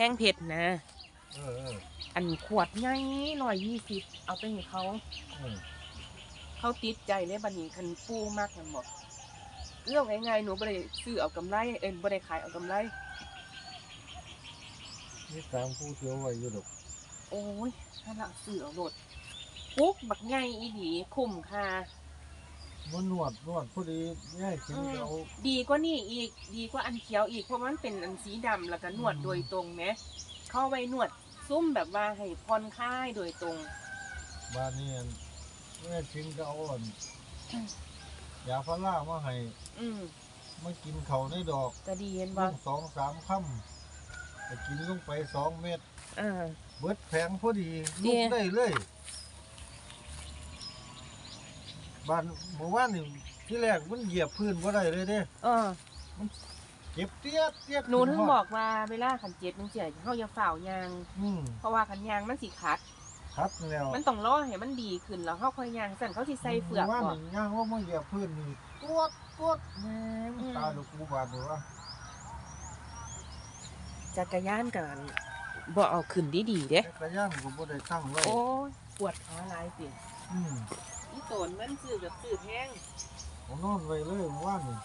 ห้งเผ็ดนะ เออเอออันขวดใหญ่ร้อยยี่สิบเอาไปให้เขาเออเขาติดใจเลยบัดนี้คันปูมากกันบอกเรื่องง่ายๆหนูบ่ได้ซื้อเอากำไรเอ็นบ่ได้ขายเอากำไร นี่ตามผู้เที่ยวไว้อยู่ดอกโอ้ยถ้าเราซื้อเอาโลดปุ๊กบักใหญ่อีหลีคุ้มค่า มันนวดนวดพอดีง่ายกินก็เอาดีกว่านี่อีกดีกว่าอันเขียวอีกเพราะมันเป็นอันสีดำแล้วก็นวดอืมโดยตรงแหมเข้าไว้นวดซุ่มแบบว่าให้ผ่อนคลายโดยตรงบ้านนี้อันง่ายกินก็เอาอันยาพารามาให้อืมมากินเขาวในดอกก็ดีเห็นลบ่งสองสามค่ำไปกินลงไปสองเม็ดอ่าเบิดแพงพอดีเดี๋ลุยกได้เลย บ้านเมื่อวานนี่ที่แรกมันเหยียบพื้นบ่ได้เลยเด้เออ เจ็บเตี้ยเตี้ยหนูถึงบอกว่าเวลาขันเจ็บมันเสียเฮาอย่าฝ่าวยาง อืมเพราะว่าขันยางมันสิขัดคัดแล้วมันต้องรอให้มันดีขึ้นแล้วเฮาค่อยยางสั่นเขาสิใส่เฟือกมื่วานก่อน นี่ย่างว่ามันเหยียบพื้นนี่ตัวจตัวจแม่งอืม ตายลูกกูบาดเลยว่าจักรยานกันบ่เอาขึ้นดีๆเด้จักรยานกูบ่ได้ตั้งไว้โอ้ยปวดขาหลายสิอืม อีโตนมันซื้อกับซื้อแพงผมนอนไว้เลยเมื่อวานนี่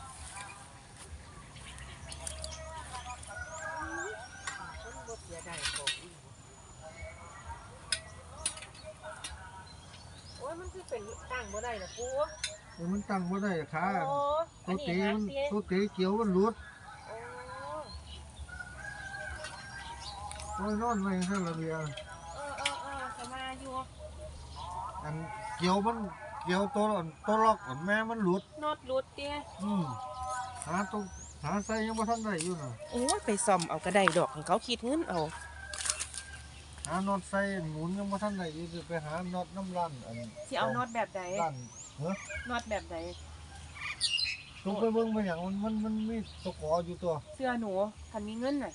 คนบ่เสียดายของอีกโอ้ยมันคือเป็นตั้งบ่ได้ล่ะปูเออมันตั้งบ่ได้ขาโอ้อัตันวนี้เตะหางมันเตี้ยตัวเตะเกี่ยวมันหลุดโอ้ โอ้ยนอนไว้ซั่นละเบียเออเออเออสมาอยู่ อันเกี่ยวมันเกี่ยวตัวอันตัวล็อกอันแม่มันหลุดนอดรุดเตี้ยอืมหาตัวหาใส่ยังบ่ทันได้อยู่น่ะโอ้ยไปซ่อมเอาก็ได้ดอกให้เขาคิดเงินเอาหาน็อตใส่หมุนยังบ่ทันได้อยู่สิไปหาน็อตน้ำร้านอันสิเอานอดแบบใดร้านเฮ้อนอดแบบใดลงไปเบิ่งไปหยังมันมันมันมีตะขออยู่ตัวเสื้อหนูคันมีเงินน่ะ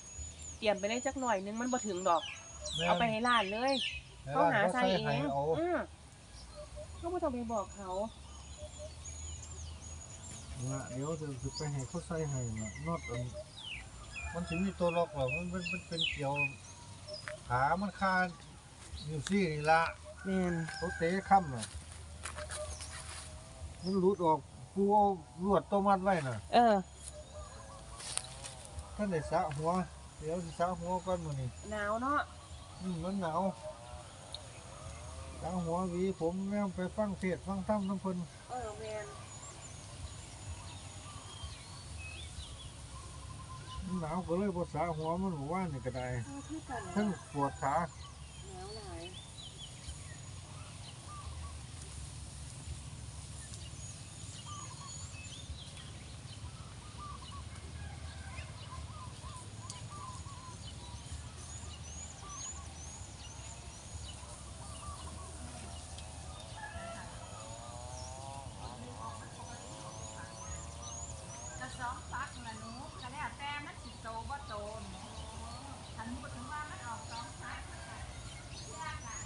เตรียมไปได้จักหน่อยนึงมันบ่ถึงดอกแม่นเอาไปให้ร้านเลยให้เขาหาร้นใส่เอให้งเอา อือ เขาบ่ต้องไปบอกเขาน่ะเดี๋ยวจะสิไปให้เขาใส่ให้น่ะน็อตอันมันสิมีตัวล็อกหรอมันมันมันเป็นเกี่ยวขามันคาอยู่ซี่นี่ละแม่นเขาเตะค่ำน่ะมันหลุดออกกูเอาลวดตัวมัดไว้น่ะเออ ท่านได้สระหัว เดี๋ยวสิสระหัวก่อนมื้อนี้หนาวเนาะ อืมมันหนาว สระหัวหวีผมแม่งไปฟังเทศน์ฟังธรรมน้ำเพิ่นเออแม่นมันหนาวก็เลยบ่สระหัวมันบ่ว่านี่ก็ได้ เอาคือกันทั้งปวดขา หนาวหลาย กระสองฟักละหนูก็แล้วแต่มันสิโตบ่โตหนูคันบ่ถึงว่ามันออกสองฟักมันก็แยกกัน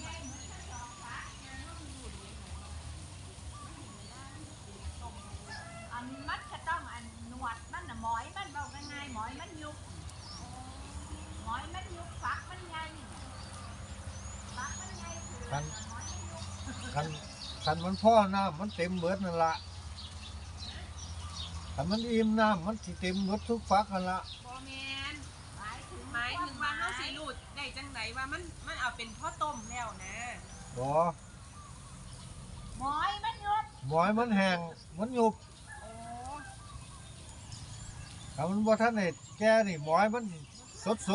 แยกเหมือนกันสองฟักเนี่ยมันอยู่ดีหนูอันมันก็ต้องอันหนวดมันน่ะหมอยมันเบาง่ายๆหมอยมันยุบหมอยมันยุบฟักมันใหญ่ฟักมันใหญ่คือ คัน หมอยมันยุบ คันคันมันพ่อน้ำมันเต็มเบิดนั่นละคันมันอิ่มน้ำมันสิเต็มเบิดทุกฟักนั่นละบ่แม่นหมายถึงหมายถึงว่าเฮาสิรูดได้จังไดว่ามันมันเอาเป็นข้าวต้มแล้วนะบ่หมอยมันยุบหมอยมันแห้งมันหยุบโอ้ถ้ามันบ่ทันได้แก่นี่หมอยมันสดส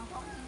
아, 방송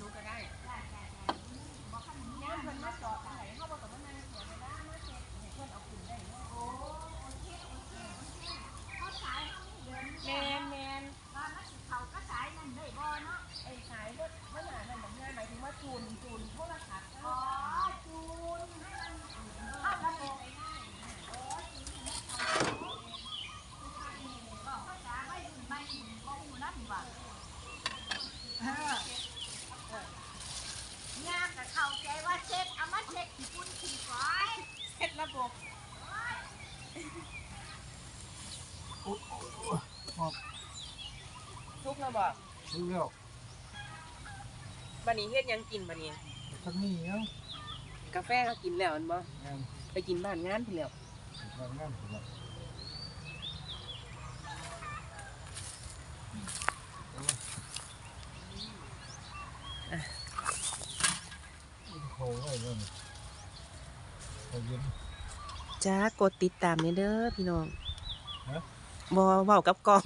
humano, บ่รู้แล้วบัดนี้เฮ็ดยังกินบัดนี้ ก็มีเนาะกาแฟก็กินแล้วแมันบ่งไปกินบ้านงานพี่นแล้วงานงานผมอแล้วจ้ากดติดตามนี่เด้อพี่น้องบ่เวกับกล้อง